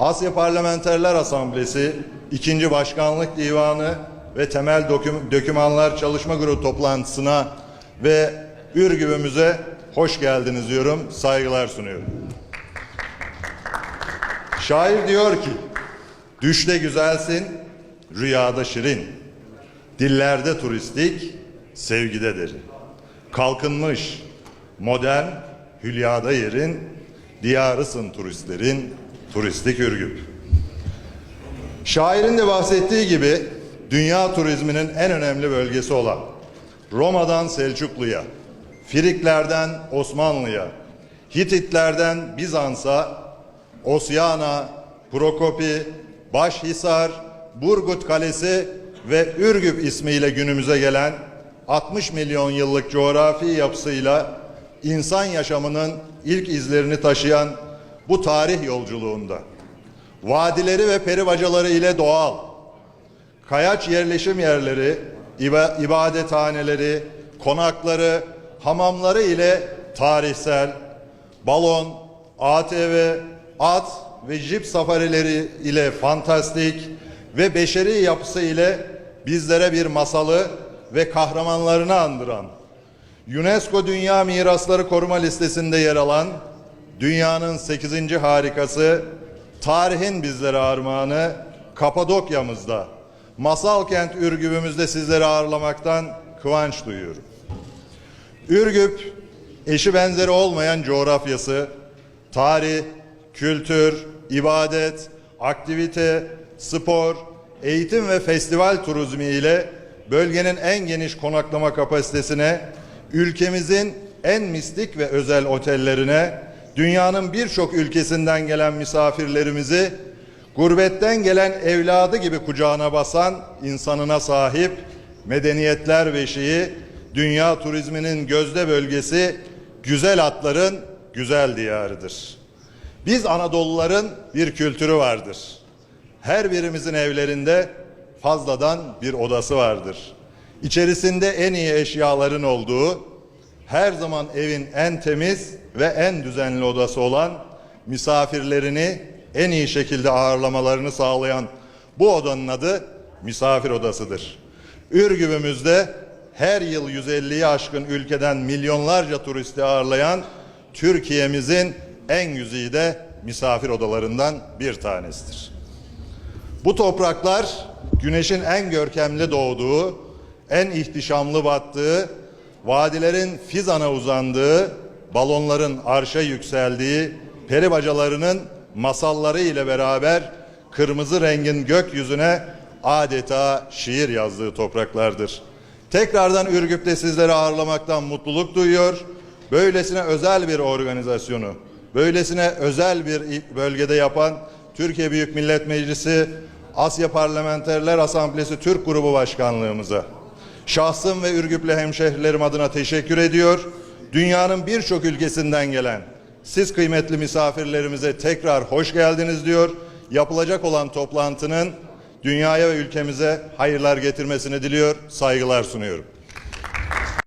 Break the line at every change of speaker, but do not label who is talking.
Asya Parlamenterler Asamblesi, 2. Başkanlık Divanı ve Temel Doküm- Dokümanlar Çalışma Grubu toplantısına ve Ürgüp'ümüze hoş geldiniz diyorum, saygılar sunuyorum. Şair diyor ki, düşte güzelsin, rüyada şirin, dillerde turistik, sevgide derin. Kalkınmış, modern, hülyada yerin, diyarısın turistlerin, turistik Ürgüp. Şairin de bahsettiği gibi dünya turizminin en önemli bölgesi olan Roma'dan Selçuklu'ya, Firiklerden Osmanlı'ya, Hititlerden Bizans'a, Osyana, Prokopi, Başhisar, Burgut Kalesi ve Ürgüp ismiyle günümüze gelen 60 milyon yıllık coğrafi yapısıyla insan yaşamının ilk izlerini taşıyan bu tarih yolculuğunda. Vadileri ve peribacaları ile doğal, kayaç yerleşim yerleri, iba- ibadethaneleri, konakları, hamamları ile tarihsel, balon, ATV, at ve jip safarileri ile fantastik ve beşeri yapısı ile bizlere bir masalı ve kahramanlarını andıran, UNESCO Dünya Mirasları Koruma Listesi'nde yer alan dünyanın 8. harikası, tarihin bizlere armağanı Kapadokya'mızda, masal kent Ürgüp'ümüzde sizleri ağırlamaktan kıvanç duyuyorum. Ürgüp, eşi benzeri olmayan coğrafyası, tarih, kültür, ibadet, aktivite, spor, eğitim ve festival turizmi ile bölgenin en geniş konaklama kapasitesine, ülkemizin en mistik ve özel otellerine, dünyanın birçok ülkesinden gelen misafirlerimizi gurbetten gelen evladı gibi kucağına basan insanına sahip medeniyetler beşiği, dünya turizminin gözde bölgesi, güzel atların güzel diyarıdır. Biz Anadoluların bir kültürü vardır. Her birimizin evlerinde fazladan bir odası vardır. İçerisinde en iyi eşyaların olduğu, her zaman evin en temiz ve en düzenli odası olan, misafirlerini en iyi şekilde ağırlamalarını sağlayan bu odanın adı misafir odasıdır. Ürgüp'ümüzde her yıl 150'yi aşkın ülkeden milyonlarca turisti ağırlayan Türkiye'mizin en güzide misafir odalarından bir tanesidir. Bu topraklar güneşin en görkemli doğduğu, en ihtişamlı battığı, vadilerin fizana uzandığı, balonların arşa yükseldiği, peri bacalarının masalları ile beraber kırmızı rengin gökyüzüne adeta şiir yazdığı topraklardır. Tekrardan Ürgüp'te sizleri ağırlamaktan mutluluk duyuyor. Böylesine özel bir organizasyonu, böylesine özel bir bölgede yapan Türkiye Büyük Millet Meclisi Asya Parlamenterler Asamblesi Türk Grubu Başkanlığımıza şahsım ve Ürgüplü hemşehrilerim adına teşekkür ediyor. Dünyanın birçok ülkesinden gelen siz kıymetli misafirlerimize tekrar hoş geldiniz diyor. Yapılacak olan toplantının dünyaya ve ülkemize hayırlar getirmesini diliyor, saygılar sunuyorum.